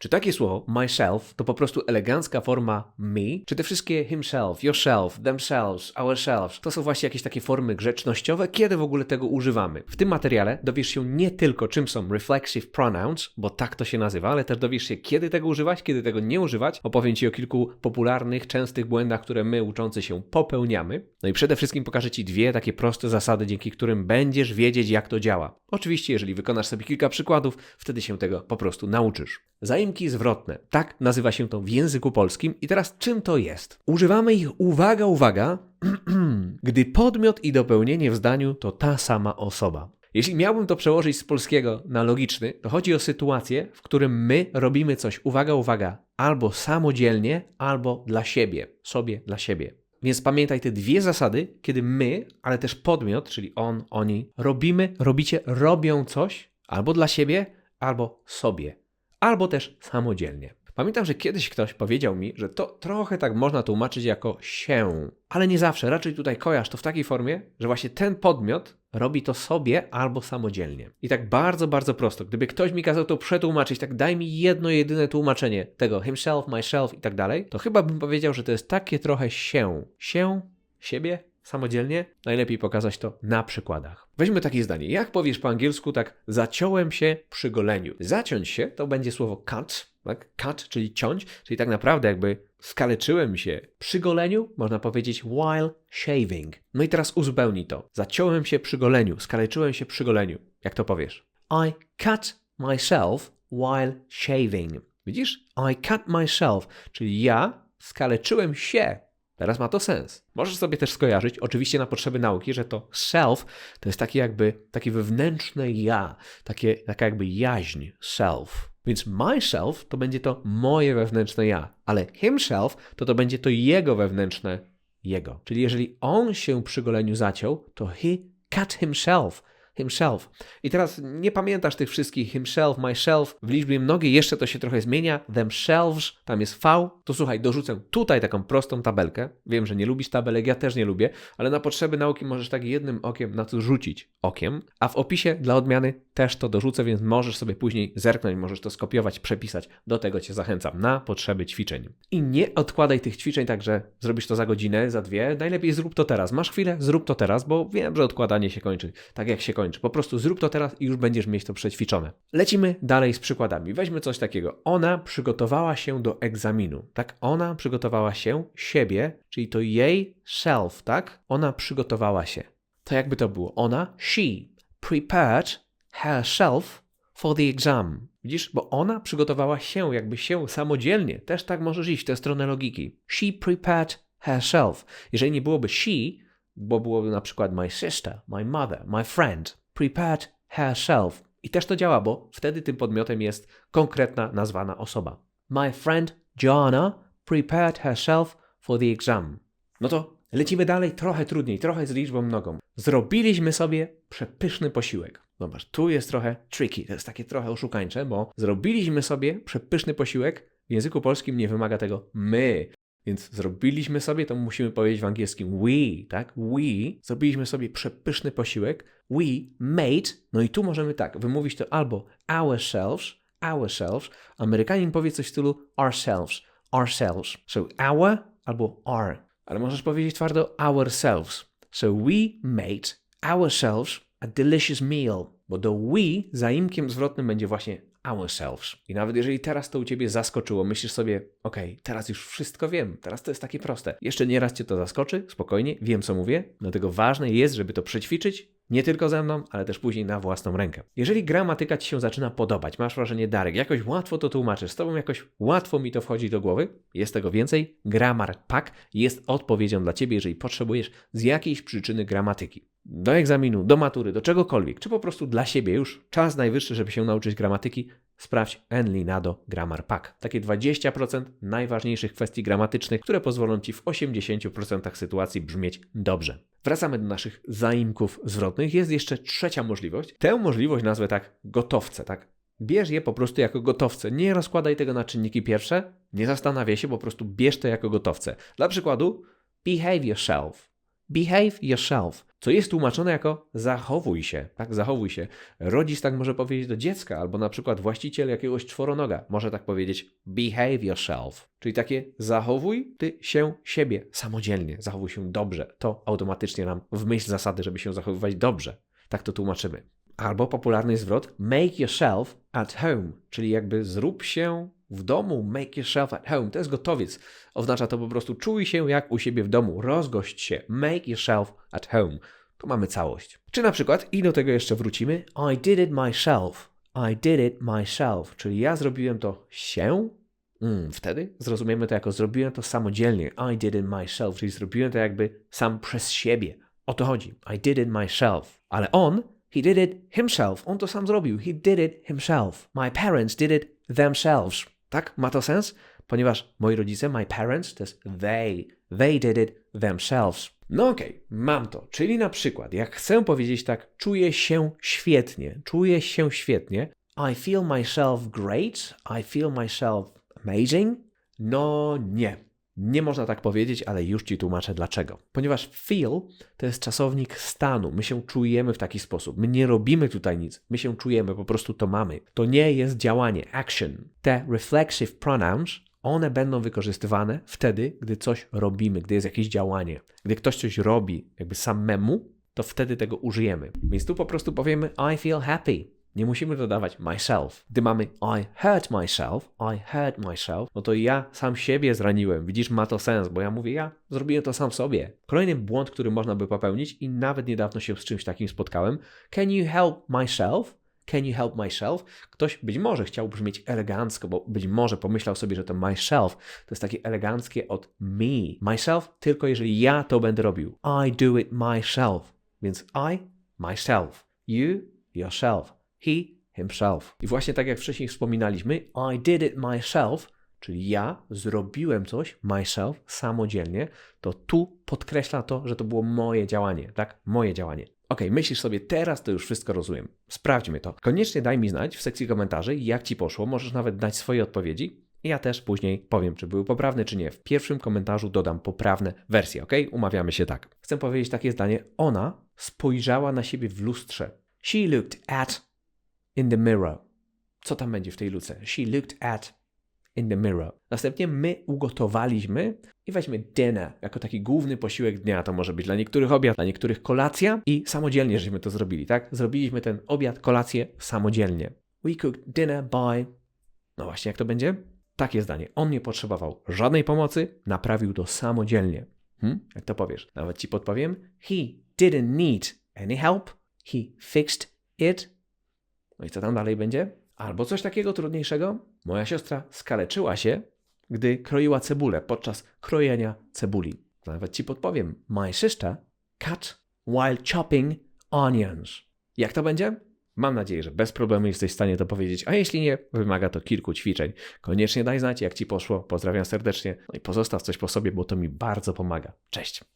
Czy takie słowo myself to po prostu elegancka forma me? Czy te wszystkie himself, yourself, themselves, ourselves to są właśnie jakieś takie formy grzecznościowe? Kiedy w ogóle tego używamy? W tym materiale dowiesz się nie tylko czym są reflexive pronouns, bo tak to się nazywa, ale też dowiesz się kiedy tego używać, kiedy tego nie używać. Opowiem Ci o kilku popularnych, częstych błędach, które my uczący się popełniamy. No i przede wszystkim pokażę Ci dwie takie proste zasady, dzięki którym będziesz wiedzieć jak to działa. Oczywiście, jeżeli wykonasz sobie kilka przykładów, wtedy się tego po prostu nauczysz. Zwrotne. Tak nazywa się to w języku polskim. I teraz czym to jest? Używamy ich, uwaga, uwaga, gdy podmiot i dopełnienie w zdaniu to ta sama osoba. Jeśli miałbym to przełożyć z polskiego na logiczny, to chodzi o sytuację, w którym my robimy coś, uwaga, uwaga, albo samodzielnie, albo dla siebie, sobie dla siebie. Więc pamiętaj te dwie zasady, kiedy my, ale też podmiot, czyli on, oni, robimy, robicie, robią coś albo dla siebie, albo sobie, albo też samodzielnie. Pamiętam, że kiedyś ktoś powiedział mi, że to trochę tak można tłumaczyć jako się, ale nie zawsze. Raczej tutaj kojarz to w takiej formie, że właśnie ten podmiot robi to sobie albo samodzielnie. I tak bardzo, bardzo prosto. Gdyby ktoś mi kazał to przetłumaczyć, tak daj mi jedno jedyne tłumaczenie tego himself, myself i tak dalej, to chyba bym powiedział, że to jest takie trochę się. Się, siebie, samodzielnie, najlepiej pokazać to na przykładach. Weźmy takie zdanie. Jak powiesz po angielsku, tak zaciąłem się przy goleniu. Zaciąć się to będzie słowo cut, tak? Cut, czyli ciąć, czyli tak naprawdę jakby skaleczyłem się przy goleniu, można powiedzieć while shaving. No i teraz uzupełnij to. Zaciąłem się przy goleniu, skaleczyłem się przy goleniu. Jak to powiesz? I cut myself while shaving. Widzisz? I cut myself, czyli ja skaleczyłem się Teraz ma to sens. Możesz sobie też skojarzyć, oczywiście na potrzeby nauki, że to self to jest takie jakby takie wewnętrzne ja, takie, taka jakby jaźń self. Więc myself to będzie to moje wewnętrzne ja, ale himself to to będzie to jego wewnętrzne jego. Czyli jeżeli on się przy goleniu zaciął, to he cut himself himself. I teraz nie pamiętasz tych wszystkich himself, myself, w liczbie mnogiej jeszcze to się trochę zmienia, themselves, tam jest V, to słuchaj, dorzucę tutaj taką prostą tabelkę. Wiem, że nie lubisz tabelek, ja też nie lubię, ale na potrzeby nauki możesz tak jednym okiem na to rzucić okiem, a w opisie dla odmiany też to dorzucę, więc możesz sobie później zerknąć, możesz to skopiować, przepisać. Do tego Cię zachęcam na potrzeby ćwiczeń. I nie odkładaj tych ćwiczeń tak, że zrobisz to za godzinę, za dwie. Najlepiej zrób to teraz. Masz chwilę, zrób to teraz, bo wiem, że odkładanie się kończy tak jak się kończy Po prostu zrób to teraz i już będziesz mieć to przećwiczone. Lecimy dalej z przykładami. Weźmy coś takiego. Ona przygotowała się do egzaminu. Tak, ona przygotowała się siebie, czyli to jej self, tak? Ona przygotowała się. To jakby to było? Ona, she prepared herself for the exam. Widzisz, bo ona przygotowała się, jakby się samodzielnie. Też tak możesz iść w tę stronę logiki. She prepared herself. Jeżeli nie byłoby she, bo byłoby na przykład my sister, my mother, my friend prepared herself. I też to działa, bo wtedy tym podmiotem jest konkretna nazwana osoba. My friend Joanna prepared herself for the exam. No to lecimy dalej, trochę trudniej, trochę z liczbą mnogą. Zrobiliśmy sobie przepyszny posiłek. Zobacz, tu jest trochę tricky, to jest takie trochę oszukańcze, bo zrobiliśmy sobie przepyszny posiłek. W języku polskim nie wymaga tego my. Więc zrobiliśmy sobie, to musimy powiedzieć w angielskim we, tak? We, zrobiliśmy sobie przepyszny posiłek. We made, no i tu możemy tak, wymówić to albo ourselves, ourselves. Amerykanin powie coś w stylu ourselves, ourselves. So our albo our. Ale możesz powiedzieć twardo ourselves. So we made ourselves a delicious meal. Bo do we zaimkiem zwrotnym będzie właśnie ourselves. I nawet jeżeli teraz to u ciebie zaskoczyło, myślisz sobie, okay, teraz już wszystko wiem, teraz to jest takie proste. Jeszcze nie raz cię to zaskoczy, spokojnie, wiem co mówię, dlatego ważne jest, żeby to przećwiczyć, nie tylko ze mną, ale też później na własną rękę. Jeżeli gramatyka Ci się zaczyna podobać, masz wrażenie, Darek, jakoś łatwo to tłumaczysz, z Tobą jakoś łatwo mi to wchodzi do głowy, jest tego więcej, Grammar Pack jest odpowiedzią dla Ciebie, jeżeli potrzebujesz z jakiejś przyczyny gramatyki do egzaminu, do matury, do czegokolwiek, czy po prostu dla siebie już czas najwyższy, żeby się nauczyć gramatyki, sprawdź Enlinado Grammar Pack. Takie 20% najważniejszych kwestii gramatycznych, które pozwolą Ci w 80% sytuacji brzmieć dobrze. Wracamy do naszych zaimków zwrotnych. Jest jeszcze trzecia możliwość. Tę możliwość nazwę tak gotowce, tak? Bierz je po prostu jako gotowce. Nie rozkładaj tego na czynniki pierwsze, nie zastanawiaj się, po prostu bierz to jako gotowce. Dla przykładu, behave yourself behave yourself, co jest tłumaczone jako zachowuj się, tak, zachowuj się. Rodzic tak może powiedzieć do dziecka, albo na przykład właściciel jakiegoś czworonoga może tak powiedzieć behave yourself, czyli takie zachowuj ty się siebie samodzielnie, zachowuj się dobrze. To automatycznie nam w myśl zasady, żeby się zachowywać dobrze. Tak to tłumaczymy. Albo popularny zwrot make yourself at home, czyli jakby zrób się w domu, make yourself at home. To jest gotowiec. Oznacza to po prostu czuj się jak u siebie w domu, rozgość się, make yourself at home. Tu mamy całość. Czy na przykład, i do tego jeszcze wrócimy, I did it myself. I did it myself, czyli ja zrobiłem to się. Mm, wtedy zrozumiemy to jako zrobiłem to samodzielnie. I did it myself, czyli zrobiłem to jakby sam przez siebie. O to chodzi. I did it myself. Ale on He did it himself. On to sam zrobił. He did it himself. My parents did it themselves. Tak? Ma to sens? Ponieważ moi rodzice, my parents, to jest they. They did it themselves. No okej, okay, mam to. Czyli na przykład, jak chcę powiedzieć tak, czuję się świetnie, czuję się świetnie. I feel myself great. I feel myself amazing. No nie. Nie można tak powiedzieć, ale już Ci tłumaczę dlaczego. Ponieważ feel to jest czasownik stanu. My się czujemy w taki sposób. My nie robimy tutaj nic. My się czujemy, po prostu to mamy. To nie jest działanie, action. Te reflexive pronouns, one będą wykorzystywane wtedy, gdy coś robimy, gdy jest jakieś działanie. Gdy ktoś coś robi jakby samemu, to wtedy tego użyjemy. Więc tu po prostu powiemy I feel happy. Nie musimy dodawać myself. Gdy mamy I hurt myself, I hurt myself, no to ja sam siebie zraniłem. Widzisz, ma to sens, bo ja mówię, ja zrobiłem to sam sobie. Kolejny błąd, który można by popełnić i nawet niedawno się z czymś takim spotkałem. Can you help myself? Can you help myself? Ktoś być może chciał brzmieć elegancko, bo być może pomyślał sobie, że to myself to jest takie eleganckie od me. Myself tylko jeżeli ja to będę robił. I do it myself. Więc I, myself. You, yourself he himself. I właśnie tak jak wcześniej wspominaliśmy, I did it myself, czyli ja zrobiłem coś myself samodzielnie, to tu podkreśla to, że to było moje działanie, tak? Moje działanie. Ok, myślisz sobie, teraz to już wszystko rozumiem. Sprawdźmy to. Koniecznie daj mi znać w sekcji komentarzy, jak ci poszło. Możesz nawet dać swoje odpowiedzi. Ja też później powiem, czy były poprawne, czy nie. W pierwszym komentarzu dodam poprawne wersje, ok? Umawiamy się tak. Chcę powiedzieć takie zdanie. Ona spojrzała na siebie w lustrze. She looked at in the mirror. Co tam będzie w tej luce? She looked at in the mirror. Następnie my ugotowaliśmy i weźmy dinner jako taki główny posiłek dnia. To może być dla niektórych obiad, dla niektórych kolacja i samodzielnie żeśmy to zrobili, tak? Zrobiliśmy ten obiad, kolację samodzielnie. We cooked dinner by... No właśnie, jak to będzie? Takie zdanie. On nie potrzebował żadnej pomocy, naprawił to samodzielnie. Hmm? Jak to powiesz? Nawet ci podpowiem. He didn't need any help. He fixed it no i co tam dalej będzie? Albo coś takiego trudniejszego? Moja siostra skaleczyła się, gdy kroiła cebulę podczas krojenia cebuli. Nawet ci podpowiem. My sister cut while chopping onions. Jak to będzie? Mam nadzieję, że bez problemu jesteś w stanie to powiedzieć, a jeśli nie, wymaga to kilku ćwiczeń. Koniecznie daj znać, jak ci poszło. Pozdrawiam serdecznie. No i pozostaw coś po sobie, bo to mi bardzo pomaga. Cześć!